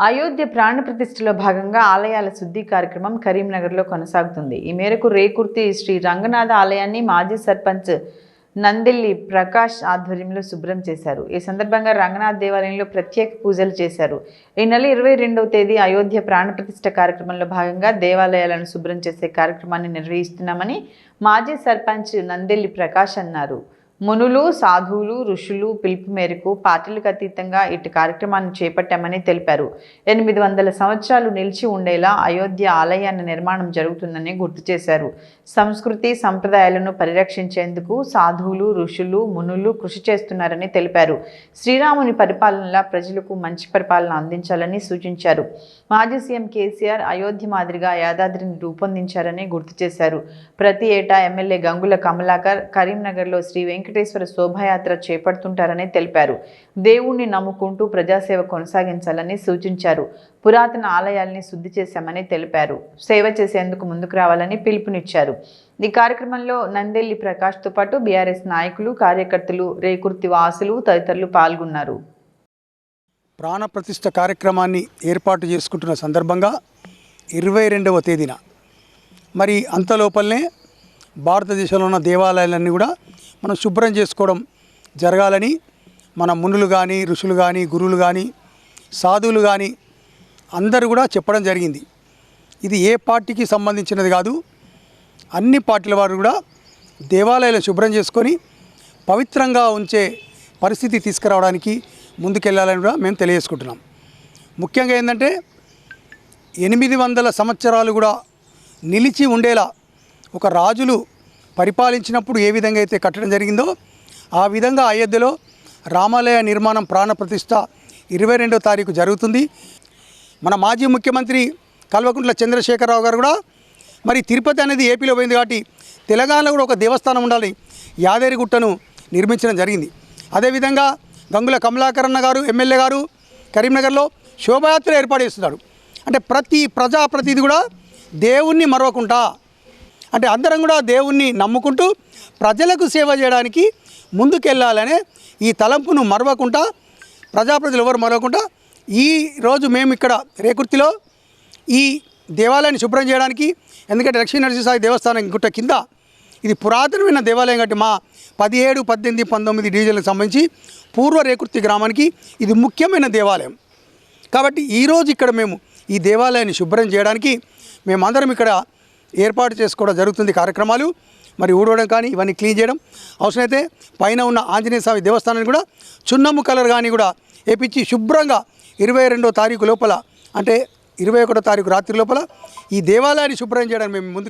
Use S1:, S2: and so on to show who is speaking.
S1: అయోధ్య ప్రాణ ప్రతిష్టలో భాగంగా ఆలయాల శుద్ధి కార్యక్రమం కరీంనగర్లో కొనసాగుతుంది. ఈ మేరకు రేకుర్తి శ్రీ రంగనాథ ఆలయాన్ని మాజీ సర్పంచ్ నందిల్లి ప్రకాష్ ఆధ్వర్యంలో శుభ్రం చేశారు. ఈ సందర్భంగా రంగనాథ్ దేవాలయంలో ప్రత్యేక పూజలు చేశారు. ఈ నెల ఇరవై రెండవ తేదీ అయోధ్య ప్రాణప్రతిష్ఠ కార్యక్రమంలో భాగంగా దేవాలయాలను శుభ్రం చేసే కార్యక్రమాన్ని నిర్వహిస్తున్నామని మాజీ సర్పంచ్ నందెల్లి ప్రకాష్ అన్నారు. మునులు సాధువులు ఋషులు పిలుపు మేరకు పార్టీలకు అతీతంగా ఇటు కార్యక్రమాన్ని చేపట్టామని తెలిపారు. ఎనిమిది వందల సంవత్సరాలు నిలిచి ఉండేలా అయోధ్య ఆలయాన్ని నిర్మాణం జరుగుతుందని గుర్తు చేశారు. సంస్కృతి సంప్రదాయాలను పరిరక్షించేందుకు సాధువులు ఋషులు మునులు కృషి చేస్తున్నారని తెలిపారు. శ్రీరాముని పరిపాలనలా ప్రజలకు మంచి పరిపాలన అందించాలని సూచించారు. మాజీ సీఎం కేసీఆర్ అయోధ్య మాదిరిగా యాదాద్రిని రూపొందించారని గుర్తు చేశారు. ప్రతి ఏటా ఎమ్మెల్యే గంగుల కమలాకర్ కరీంనగర్లో శ్రీ వెంకటేశ్వర శోభాయాత్ర చేపడుతుంటారని తెలిపారు. దేవుణ్ణి నమ్ముకుంటూ ప్రజాసేవ కొనసాగించాలని సూచించారు. పురాతన ఆలయాల్ని శుద్ధి చేశామని తెలిపారు. సేవ చేసేందుకు ముందుకు రావాలని పిలుపునిచ్చారు. ఈ కార్యక్రమంలో నందెల్లి ప్రకాష్తో పాటు బీఆర్ఎస్ నాయకులు కార్యకర్తలు రేకుర్తి వాసులు తదితరులు పాల్గొన్నారు.
S2: ప్రాణప్రతిష్ఠ కార్యక్రమాన్ని ఏర్పాటు చేసుకుంటున్న సందర్భంగా ఇరవై రెండవ తేదీన మరి అంతలోపలనే భారతదేశంలో ఉన్న దేవాలయాలన్నీ కూడా మనం శుభ్రం చేసుకోవడం జరగాలని మన మునులు కానీ ఋషులు కానీ గురువులు కానీ సాధువులు కానీ అందరూ కూడా చెప్పడం జరిగింది. ఇది ఏ పార్టీకి సంబంధించినది కాదు. అన్ని పార్టీల వారు కూడా దేవాలయాలు శుభ్రం చేసుకొని పవిత్రంగా ఉంచే పరిస్థితి తీసుకురావడానికి ముందుకెళ్ళాలని కూడా మేము తెలియజేసుకుంటున్నాం. ముఖ్యంగా ఏంటంటే ఎనిమిది వందల సంవత్సరాలు కూడా నిలిచి ఉండేలా ఒక రాజులు పరిపాలించినప్పుడు ఏ విధంగా అయితే కట్టడం జరిగిందో ఆ విధంగా అయోధ్యలో రామాలయ నిర్మాణం ప్రాణప్రతిష్ఠ ఇరవై రెండో తారీఖు జరుగుతుంది. మన మాజీ ముఖ్యమంత్రి కల్వకుంట్ల చంద్రశేఖరరావు గారు కూడా మరి తిరుపతి అనేది ఏపీలో పోయింది కాబట్టి తెలంగాణలో కూడా ఒక దేవస్థానం ఉండాలి యాదేరిగుట్టను నిర్మించడం జరిగింది. అదేవిధంగా గంగుల కమలాకరణ గారు ఎమ్మెల్యే గారు కరీంనగర్లో శోభయాత్ర ఏర్పాటు చేస్తున్నారు. అంటే ప్రతి ప్రజాప్రతినిధి కూడా దేవుణ్ణి మరవకుండా అంటే అందరం కూడా దేవుణ్ణి నమ్ముకుంటూ ప్రజలకు సేవ చేయడానికి ముందుకెళ్ళాలనే ఈ తలంపును మరవకుండా ప్రజాప్రజలు ఎవరు మరవకుండా ఈ రోజు మేము ఇక్కడ రేకుర్తిలో ఈ దేవాలయాన్ని శుభ్రం చేయడానికి ఎందుకంటే లక్ష్మీ నరసింహస్వామి దేవస్థానం గుట్ట కింద ఇది పురాతనమైన దేవాలయం కాబట్టి మా పదిహేడు పద్దెనిమిది పంతొమ్మిది డీజిల్కి సంబంధించి పూర్వ రేకుర్తి గ్రామానికి ఇది ముఖ్యమైన దేవాలయం. కాబట్టి ఈరోజు ఇక్కడ మేము ఈ దేవాలయాన్ని శుభ్రం చేయడానికి మేమందరం ఇక్కడ ఏర్పాటు చేసుకోవడం జరుగుతుంది కార్యక్రమాలు. మరి ఊడవడం కానీ ఇవన్నీ క్లీన్ చేయడం. అవసరమైతే పైన ఉన్న ఆంజనేయ స్వామి దేవస్థానాన్ని కూడా చున్నము కలర్ కానీ కూడా వేపించి శుభ్రంగా ఇరవై రెండో తారీఖు లోపల అంటే ఇరవై ఒకటో తారీఖు రాత్రి లోపల ఈ దేవాలయాన్ని శుభ్రం చేయడం మేము ముందుకు